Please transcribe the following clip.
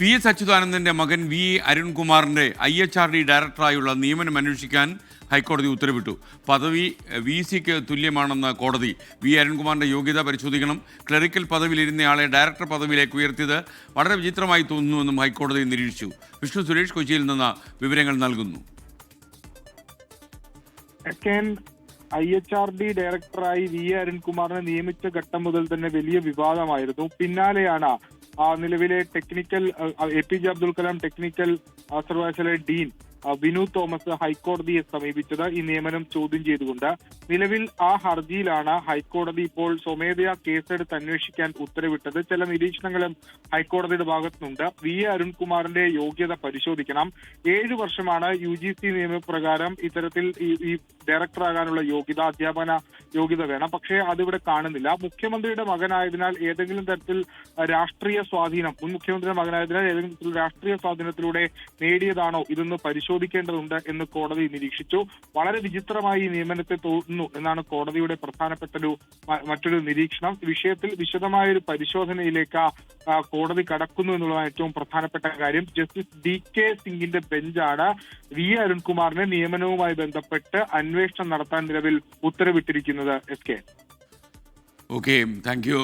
P S മകൻ V അരുൺകുമാറിന്റെ I H R D ഡയറക്ടറായുള്ള നിയമനം അന്വേഷിക്കാൻ ഹൈക്കോടതി ഉത്തരവിട്ടു. പദവി വി സിക്ക് തുല്യമാണെന്ന് കോടതി വി അരുൺകുമാറിന്റെ യോഗ്യത പരിശോധിക്കണം. ക്ലറിക്കൽ പദവിയിലിരുന്നയാളെ ഡയറക്ടർ പദവിയിലേക്ക് ഉയർത്തിയത് വളരെ വിചിത്രമായി തോന്നുന്നുവെന്നും ഹൈക്കോടതി നിരീക്ഷിച്ചു. വിഷ്ണു സുരേഷ് കൊച്ചിയിൽ നിന്ന് വിവരങ്ങൾ നൽകുന്നു. ഐ എച്ച് ആർ ഡി ഡയറക്ടറായി വി അരുൺകുമാറിനെ നിയമിച്ച ഘട്ടം മുതൽ തന്നെ വലിയ വിവാദമായിരുന്നു. പിന്നാലെയാണ് നിലവിലെ technical A P J Abdul Kalam technical സർവകലാശാല ഡീൻ വിനു തോമസ് ഹൈക്കോടതിയെ സമീപിച്ചത് ഈ നിയമനം ചോദ്യം ചെയ്തുകൊണ്ട്. നിലവിൽ ആ ഹർജിയിലാണ് ഹൈക്കോടതി ഇപ്പോൾ സ്വമേധയാ കേസെടുത്ത് അന്വേഷിക്കാൻ ഉത്തരവിട്ടത്. ചില നിരീക്ഷണങ്ങളും ഹൈക്കോടതിയുടെ ഭാഗത്തുനിന്നുണ്ട്. വി എ അരുൺകുമാറിന്റെ യോഗ്യത പരിശോധിക്കണം. ഏഴു വർഷമാണ് യു ജി സി നിയമപ്രകാരം ഇത്തരത്തിൽ ഈ ഡയറക്ടറാകാനുള്ള യോഗ്യത. അധ്യാപന യോഗ്യത വേണം. പക്ഷേ അതിവിടെ കാണുന്നില്ല. മുഖ്യമന്ത്രിയുടെ മകനായതിനാൽ ഏതെങ്കിലും തരത്തിൽ രാഷ്ട്രീയ സ്വാധീനം മുൻ മുഖ്യമന്ത്രിയുടെ മകനായതിനാൽ ഏതെങ്കിലും തരത്തിൽ രാഷ്ട്രീയ സ്വാധീനത്തിലൂടെ നേടിയതാണോ ഇതെന്ന് പരിശോധിക്കേണ്ടതുണ്ട് എന്ന് കോടതി നിരീക്ഷിച്ചു. വളരെ വിചിത്രമായി ഈ നിയമനത്തെ തോന്നുന്നു എന്നാണ് കോടതിയുടെ പ്രധാനപ്പെട്ട ഒരു മറ്റൊരു നിരീക്ഷണം. വിഷയത്തിൽ വിശദമായ ഒരു പരിശോധനയിലേക്ക് കോടതി കടക്കുന്നു എന്നുള്ളതാണ് ഏറ്റവും പ്രധാനപ്പെട്ട കാര്യം. ജസ്റ്റിസ് ഡി കെ സിംഗിന്റെ ബെഞ്ചാണ് വി അരുൺകുമാറിനെ നിയമനവുമായി ബന്ധപ്പെട്ട് അന്വേഷണം നടത്താൻ നിലവിൽ ഉത്തരവിട്ടിരിക്കുന്നത് S K. Okay thank you